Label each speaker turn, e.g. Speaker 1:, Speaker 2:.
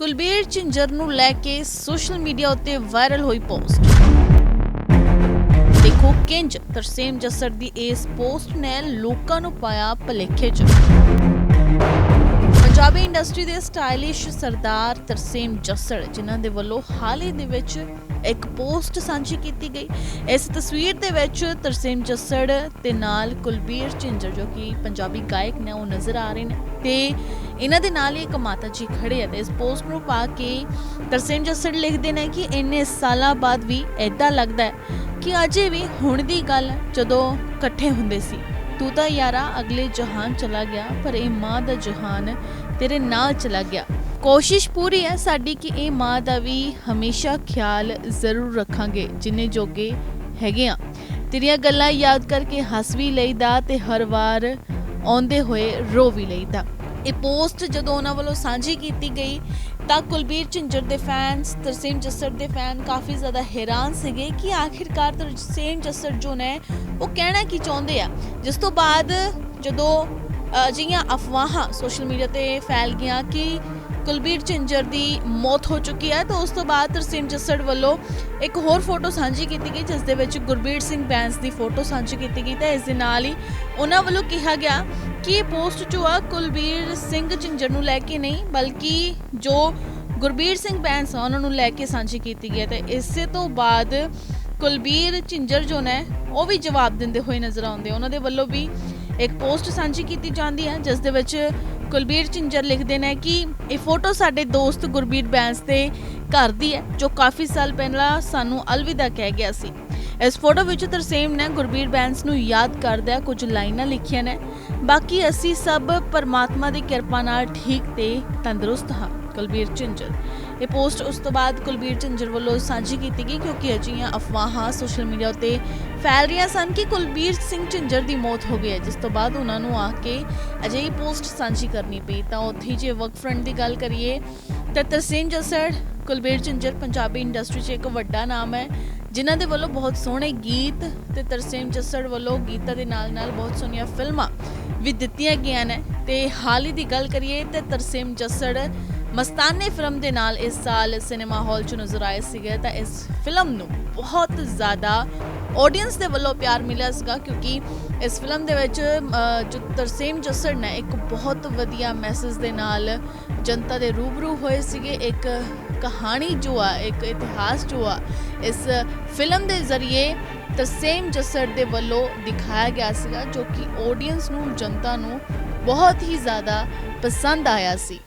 Speaker 1: ਕੁਲਬੀਰ ਝਿੰਜਰ ਨੂੰ ਲੈ ਕੇ ਸੋਸ਼ਲ ਮੀਡੀਆ ਉੱਤੇ ਵਾਇਰਲ ਹੋਈ ਪੋਸਟ। ਦੇਖੋ ਕਿੰਜ ਤਰਸੇਮ ਜੱਸਰ ਦੀ ਇਸ ਪੋਸਟ ਨੇ ਲੋਕਾਂ ਨੂੰ ਪਾਇਆ ਭਲੇਖੇ 'ਚ। ਪੰਜਾਬੀ ਇੰਡਸਟਰੀ ਦੇ ਸਟਾਈਲਿਸ਼ ਸਰਦਾਰ ਤਰਸੇਮ ਜੱਸੜ, ਜਿਨ੍ਹਾਂ ਦੇ ਵੱਲੋਂ ਹਾਲ ਹੀ ਦੇ ਵਿੱਚ ਇੱਕ ਪੋਸਟ ਸਾਂਝੀ ਕੀਤੀ ਗਈ। ਇਸ ਤਸਵੀਰ ਦੇ ਵਿੱਚ ਤਰਸੇਮ ਜੱਸੜ ਤੇ ਨਾਲ ਕੁਲਬੀਰ ਝਿੰਜਰ, ਜੋ ਕਿ ਪੰਜਾਬੀ ਗਾਇਕ ਨੇ, ਉਹ ਨਜ਼ਰ ਆ ਰਹੇ ਨੇ ਤੇ ਇਹਨਾਂ ਦੇ ਨਾਲ ਹੀ ਇੱਕ ਮਾਤਾ ਜੀ ਖੜੇ ਆ ਤੇ ਇਸ ਪੋਸਟ ਨੂੰ ਪਾ ਕੇ ਤਰਸੇਮ ਜੱਸੜ ਲਿਖਦੇ ਨੇ ਕਿ ਇੰਨੇ ਸਾਲਾਂ ਬਾਅਦ ਵੀ ਐਦਾਂ ਲੱਗਦਾ ਹੈ ਕਿ ਅਜੇ ਵੀ ਹੁਣ ਦੀ ਗੱਲ ਹੈ ਜਦੋਂ ਇਕੱਠੇ ਹੁੰਦੇ ਸੀ। ਤੂੰ ਤਾਂ ਯਾਰਾ ਅਗਲੇ ਜਹਾਨ ਚਲਾ ਗਿਆ, ਪਰ ਇਹ ਮਾਂ ਦਾ ਜਹਾਨ ਤੇਰੇ ਨਾਲ ਚਲਾ ਗਿਆ। ਕੋਸ਼ਿਸ਼ ਪੂਰੀ ਹੈ ਸਾਡੀ ਕਿ ਇਹ ਮਾਂ ਦਾ ਵੀ ਹਮੇਸ਼ਾ ਖਿਆਲ ਜ਼ਰੂਰ ਰੱਖਾਂਗੇ, ਜਿੰਨੇ ਜੋਗੇ ਹੈਗੇ ਆ। ਤੇਰੀਆਂ ਗੱਲਾਂ ਯਾਦ ਕਰਕੇ ਹੱਸ ਵੀ ਲਈਦਾ ਤੇ ਹਰ ਵਾਰ ਆਉਂਦੇ ਹੋਏ ਰੋ ਵੀ ਲਈਦਾ। ਇਹ ਪੋਸਟ ਜਦੋਂ ਉਹਨਾਂ ਵੱਲੋਂ ਸਾਂਝੀ ਕੀਤੀ ਗਈ ਤਾਂ ਕੁਲਬੀਰ ਝਿੰਜਰ ਦੇ ਫੈਨਸ ਤਰਸੇਮ ਜੱਸਰ ਦੇ ਫੈਨ ਕਾਫੀ ਜ਼ਿਆਦਾ ਹੈਰਾਨ ਸੀਗੇ ਕਿ ਆਖਿਰਕਾਰ ਤਰਸੇਮ ਜੱਸਰ ਜੋ ਨੇ, ਉਹ ਕਹਿਣਾ ਕੀ ਚਾਹੁੰਦੇ ਆ? ਜਿਸ ਤੋਂ ਬਾਅਦ ਜਦੋਂ ਅਜਿਹੀਆਂ ਅਫਵਾਹਾਂ ਸੋਸ਼ਲ ਮੀਡੀਆ ਤੇ ਫੈਲ ਗਈਆਂ ਕਿ ਕੁਲਬੀਰ ਝਿੰਜਰ ਦੀ ਮੌਤ ਹੋ ਚੁੱਕੀ ਹੈ, ਤਾਂ ਉਸ ਤੋਂ ਬਾਅਦ ਤਰਸੇਮ ਜੱਸੜ ਵੱਲੋਂ ਇੱਕ ਹੋਰ ਫੋਟੋ ਸਾਂਝੀ ਕੀਤੀ ਗਈ, ਜਿਸ ਦੇ ਵਿੱਚ ਗੁਰਬੀਰ ਸਿੰਘ ਬੈਂਸ ਦੀ ਫੋਟੋ ਸਾਂਝੀ ਕੀਤੀ ਗਈ, ਤਾਂ ਇਸ ਦੇ ਨਾਲ ਹੀ ਉਹਨਾਂ ਵੱਲੋਂ ਕਿਹਾ ਗਿਆ ਕਿ ਇਹ ਪੋਸਟ ਜੋ ਆ ਕੁਲਬੀਰ ਸਿੰਘ ਝਿੰਜਰ ਨੂੰ ਲੈ ਕੇ ਨਹੀਂ, ਬਲਕਿ ਜੋ ਗੁਰਬੀਰ ਸਿੰਘ ਬੈਂਸ ਆ, ਉਹਨਾਂ ਨੂੰ ਲੈ ਕੇ ਸਾਂਝੀ ਕੀਤੀ ਗਈ ਹੈ। ਤੇ ਇਸੇ ਤੋਂ ਬਾਅਦ ਕੁਲਬੀਰ ਝਿੰਜਰ ਜੋ ਨੇ, ਉਹ ਵੀ ਜਵਾਬ ਦਿੰਦੇ ਹੋਏ ਨਜ਼ਰ ਆਉਂਦੇ ਉਹਨਾਂ ਦੇ ਵੱਲੋਂ ਵੀ ਇੱਕ ਪੋਸਟ ਸਾਂਝੀ ਕੀਤੀ ਜਾਂਦੀ ਹੈ, ਜਿਸ ਦੇ ਵਿੱਚ ਕੁਲਬੀਰ ਝਿੰਜਰ ਲਿਖਦੇ ਨੇ ਕਿ ਇਹ ਫੋਟੋ ਸਾਡੇ ਦੋਸਤ ਗੁਰਬੀਰ ਬੈਂਸ ਦੇ ਘਰ ਦੀ ਹੈ, ਜੋ ਕਾਫੀ ਸਾਲ ਪਹਿਲਾਂ ਸਾਨੂੰ ਅਲਵਿਦਾ ਕਹਿ ਗਿਆ ਸੀ। ਇਸ ਫੋਟੋ ਵਿੱਚ ਤਰਸੇਮ ਨੇ, ਗੁਰਬੀਰ ਬੈਂਸ ਨੂੰ ਯਾਦ ਕਰਦਿਆਂ ਕੁਝ ਲਾਈਨਾਂ ਲਿਖੀਆਂ ਨੇ। ਬਾਕੀ ਅਸੀਂ ਸਭ ਪਰਮਾਤਮਾ ਦੀ ਕਿਰਪਾ ਨਾਲ ਠੀਕ ਤੇ ਤੰਦਰੁਸਤ ਹਾਂ, ਕੁਲਬੀਰ ਝਿੰਜਰ। ਇਹ ਪੋਸਟ ਉਸ ਤੋਂ ਬਾਅਦ ਕੁਲਬੀਰ ਝਿੰਜਰ ਵੱਲੋਂ ਸਾਂਝੀ ਕੀਤੀ ਗਈ ਕਿਉਂਕਿ ਅਜਿਹੀਆਂ ਅਫਵਾਹਾਂ ਸੋਸ਼ਲ ਮੀਡੀਆ ਉੱਤੇ ਫੈਲ ਰਹੀਆਂ ਸਨ ਕਿ ਕੁਲਬੀਰ ਸਿੰਘ ਝਿੰਜਰ ਦੀ ਮੌਤ ਹੋ ਗਈ ਹੈ, ਜਿਸ ਤੋਂ ਬਾਅਦ ਉਹਨਾਂ ਨੂੰ ਆ ਕੇ ਅਜਿਹੀ ਪੋਸਟ ਸਾਂਝੀ ਕਰਨੀ ਪਈ। ਤਾਂ ਉੱਥੇ ਜੇ ਵਰਕ ਫਰੰਟ ਦੀ ਗੱਲ ਕਰੀਏ, ਤਾਂ ਤਰਸੇਮ ਜੱਸੜ, ਕੁਲਬੀਰ ਝਿੰਜਰ, ਪੰਜਾਬੀ ਇੰਡਸਟਰੀ 'ਚ ਇੱਕ ਵੱਡਾ ਨਾਮ ਹੈ। ਜਿਨ੍ਹਾਂ ਦੇ ਵੱਲੋਂ ਬਹੁਤ ਸੋਹਣੇ ਗੀਤ ਤੇ ਤਰਸੇਮ ਜੱਸੜ ਵੱਲੋਂ ਗੀਤਾਂ ਦੇ ਨਾਲ-ਨਾਲ ਬਹੁਤ ਸੋਹਣੀਆਂ ਫਿਲਮਾਂ ਵੀ ਦਿੱਤੀਆਂ ਗਈਆਂ ਨੇ। ਤੇ ਹਾਲ ਹੀ ਦੀ ਗੱਲ ਕਰੀਏ ਤੇ ਤਰਸੇਮ ਜੱਸੜ ਮਸਤਾਨੇ ਫਿਲਮ ਦੇ ਨਾਲ ਇਸ ਸਾਲ ਸਿਨੇਮਾ ਹਾਲ 'ਚ ਨਜ਼ਰ ਆਏ ਸੀਗੇ ਤਾਂ ਇਸ ਫਿਲਮ ਨੂੰ ਬਹੁਤ ਜ਼ਿਆਦਾ ਆਡੀਅנס ਦੇ ਵੱਲੋਂ ਪਿਆਰ ਮਿਲਿਆ ਸੀਗਾ ਕਿਉਂਕਿ ਇਸ ਫਿਲਮ ਦੇ ਵਿੱਚ ਜੋ ਤਰਸੇਮ ਜੱਸੜ ਨੇ ਇੱਕ ਬਹੁਤ ਵਧੀਆ ਮੈਸੇਜ ਦੇ ਨਾਲ ਜਨਤਾ ਦੇ ਰੂਬਰੂ ਹੋਏ ਸੀਗੇ। ਇੱਕ ਕਹਾਣੀ ਜੋ ਆ, ਇੱਕ ਇਤਿਹਾਸ ਜੋ ਆ, ਇਸ ਫਿਲਮ ਦੇ ਜ਼ਰੀਏ ਤਰਸੇਮ ਜੱਸੜ ਦੇ ਵੱਲੋਂ ਦਿਖਾਇਆ ਗਿਆ ਸੀਗਾ, ਜੋ ਕਿ ਆਡੀਅנס ਨੂੰ, ਜਨਤਾ ਨੂੰ ਬਹੁਤ ਹੀ ਜ਼ਿਆਦਾ ਪਸੰਦ ਆਇਆ ਸੀ।